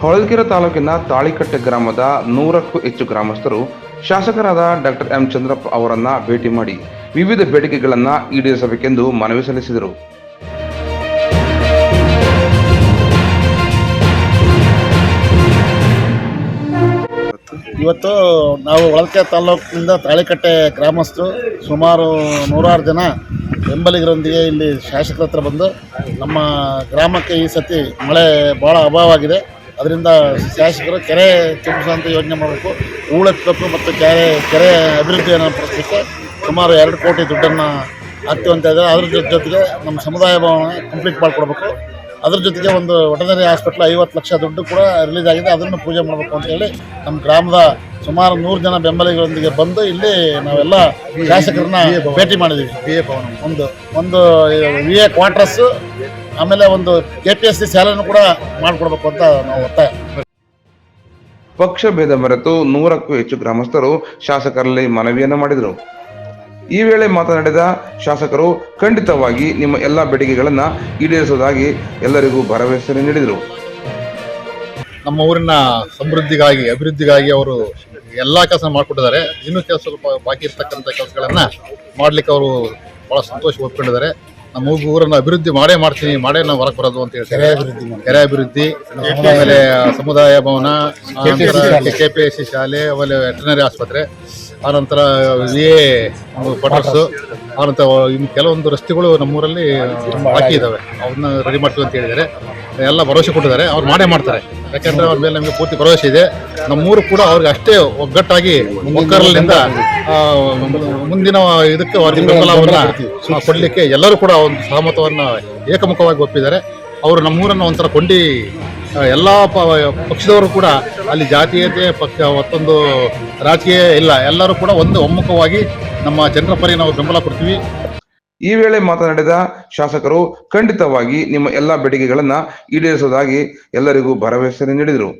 ಹೊಳಲ್ಕೆರೆ ತಾಲೂಕಿನ ತಾಳಿಕಟ್ಟೆ ಗ್ರಾಮದ ನೂರಕ್ಕೂ ಹೆಚ್ಚು ಗ್ರಾಮಸ್ಥರು ಶಾಸಕರಾದ ಡಾಕ್ಟರ್ ಎಂ ಚಂದ್ರಪ್ಪ ಅವರನ್ನ ಭೇಟಿ ಮಾಡಿ ವಿವಿಧ ಬೇಡಿಕೆಗಳನ್ನು ಈಡೇರಿಸಬೇಕೆಂದು ಮನವಿ ಸಲ್ಲಿಸಿದರು. ಇವತ್ತು ನಾವು ಹೊಳಲ್ಕೆ ತಾಲೂಕಿನಿಂದ ತಾಳಿಕಟ್ಟೆ ಗ್ರಾಮಸ್ಥರು ಸುಮಾರು ನೂರಾರು ಜನ ಬೆಂಬಲಿಗರೊಂದಿಗೆ ಇಲ್ಲಿ ಶಾಸಕರ ಹತ್ರ ಬಂದು ನಮ್ಮ ಗ್ರಾಮಕ್ಕೆ ಈ ಸತಿ ಮಳೆ ಭಾಳ ಅಭಾವ ಆಗಿದೆ. ಅದರಿಂದ ಶಾಸಕರು ಕೆರೆ ತುಂಬಿಸುವಂಥ ಯೋಜನೆ ಮಾಡಬೇಕು. ಹೂಳೆತ್ತಬೇಕು ಮತ್ತು ಕೆರೆ ಕೆರೆ ಅಭಿವೃದ್ಧಿಯನ್ನು ಪಡಿಸಲಿಕ್ಕೆ ಸುಮಾರು ಎರಡು ಕೋಟಿ ದುಡ್ಡನ್ನು ಹಾಕ್ತೀವಿ ಅಂತ ಇದ್ದಾರೆ ಅದ್ರ ಜೊತೆ ಜೊತೆಗೆ ನಮ್ಮ ಸಮುದಾಯ ಭವನ ಕಂಪ್ಲೀಟ್ ಮಾಡಿಕೊಡ್ಬೇಕು. ಅದ್ರ ಜೊತೆಗೆ ಒಂದು ವೆಟನರಿ ಹಾಸ್ಪಿಟ್ಲ್ ಐವತ್ತು ಲಕ್ಷ ದುಡ್ಡು ಕೂಡ ರಿಲೀಸ್ ಆಗಿದೆ. ಅದನ್ನು ಪೂಜೆ ಮಾಡಬೇಕು ಅಂತ ಹೇಳಿ ನಮ್ಮ ಗ್ರಾಮದ ಸುಮಾರು ನೂರು ಜನ ಬೆಂಬಲಿಗಳೊಂದಿಗೆ ಬಂದು ಇಲ್ಲಿ ನಾವೆಲ್ಲ ಶಾಸಕರನ್ನ ಭೇಟಿ ಮಾಡಿದ್ದೀವಿ ಬಿ ಎ ಭವನ. ಒಂದು ಒಂದು ವಿ ಎ ಕ್ವಾರ್ಟರ್ಸು ಆಮೇಲೆ ಒಂದು ಕೆ ಪಿ ಎಸ್ ಸಿ ಕೂಡ ಮಾಡಿಕೊಡ್ಬೇಕು ಅಂತ ನಾವು ಒತ್ತಾಯ ಪಕ್ಷ ಭೇದ ಮರೆತು ನೂರಕ್ಕೂ ಹೆಚ್ಚು ಗ್ರಾಮಸ್ಥರು ಶಾಸಕರಲ್ಲಿ ಮನವಿಯನ್ನು ಮಾಡಿದರು. ಈ ವೇಳೆ ಮಾತನಾಡಿದ ಶಾಸಕರು ಖಂಡಿತವಾಗಿ ನಿಮ್ಮ ಎಲ್ಲ ಬೇಡಿಕೆಗಳನ್ನು ಈಡೇರಿಸುವುದಾಗಿ ಎಲ್ಲರಿಗೂ ಭರವಸೆ ನೀಡಿದರು. ನಮ್ಮ ಊರಿನ ಸಮೃದ್ಧಿಗಾಗಿ ಅಭಿವೃದ್ಧಿಗಾಗಿ ಅವರು ಎಲ್ಲಾ ಕೆಲಸ ಮಾಡಿಕೊಟ್ಟಿದ್ದಾರೆ. ಇನ್ನೂ ಕೆಲಸ ಸ್ವಲ್ಪ ಬಾಕಿ ಇರ್ತಕ್ಕಂಥ ಕೆಲಸಗಳನ್ನು ಮಾಡ್ಲಿಕ್ಕೆ ಅವರು ಭಾಳ ಸಂತೋಷ ಒಪ್ಕೊಂಡಿದ್ದಾರೆ ನಮ್ಮ ಊರನ್ನು ಅಭಿವೃದ್ಧಿ ಮಾಡೇ ಮಾಡ್ತೀನಿ ಮಾಡೇ ನಾವು ಹೊರಗೆ ಬರೋದು ಅಂತ ಹೇಳ್ತಾರೆ. ಕೆರೆ ಅಭಿವೃದ್ಧಿ ಆಮೇಲೆ ಸಮುದಾಯ ಭವನ ಕೆ ಪಿ ಎಸ್ ಸಿ ಶಾಲೆ. ಆಮೇಲೆ ವೆಟನರಿ ಆಸ್ಪತ್ರೆ ಆನಂತರ ವಿ ಎ ಕ್ವಾರ್ಟರ್ಸು ಆನಂತರ ಇನ್ನು ಕೆಲವೊಂದು ರಸ್ತೆಗಳು ನಮ್ಮೂರಲ್ಲಿ ಬಾಕಿ ಇದ್ದಾವೆ ಅವನ್ನ ರೆಡಿ ಮಾಡ್ತೀವಿ ಅಂತ ಹೇಳಿದ್ದಾರೆ. ಎಲ್ಲ ಭರವಸೆ ಕೊಟ್ಟಿದ್ದಾರೆ. ಅವ್ರು ಮಾಡೇ ಮಾಡ್ತಾರೆ. ಯಾಕಂದ್ರೆ ಅವ್ರ ಮೇಲೆ ನಮಗೆ ಪೂರ್ತಿ ಭರವಸೆ ಇದೆ. ನಮ್ಮೂರು ಕೂಡ ಅವ್ರಿಗೆ ಅಷ್ಟೇ ಒಗ್ಗಟ್ಟಾಗಿ ಒಕ್ಕರಲಿಂದ ಮುಂದಿನ ಇದಕ್ಕೆ ಅವ್ರಿಗೆ ಬೆಂಬಲವನ್ನು ಕೊಡಲಿಕ್ಕೆ ಎಲ್ಲರೂ ಕೂಡ ಒಂದು ಸಹಮತವನ್ನು ಏಕಮುಖವಾಗಿ ಒಪ್ಪಿದ್ದಾರೆ. ಅವರು ನಮ್ಮೂರನ್ನು ಒಂಥರ ಕೊಂಡಿ ಎಲ್ಲ ಪಕ್ಷದವರು ಕೂಡ ಅಲ್ಲಿ ಜಾತೀಯತೆ, ಪಕ್ಷ, ಮತ್ತೊಂದು ರಾಜಕೀಯ ಇಲ್ಲ. ಎಲ್ಲರೂ ಕೂಡ ಒಂದು ಒಮ್ಮುಖವಾಗಿ ನಮ್ಮ ಜನರ ಪರಿ ನಾವು ಬೆಂಬಲ ಕೊಡ್ತೀವಿ. ಈ ವೇಳೆ ಮಾತನಾಡಿದ ಶಾಸಕರು ಖಂಡಿತವಾಗಿ ನಿಮ್ಮ ಎಲ್ಲಾ ಬೇಡಿಕೆಗಳನ್ನು ಈಡೇರಿಸುವುದಾಗಿ ಎಲ್ಲರಿಗೂ ಭರವಸೆ ನೀಡಿದರು.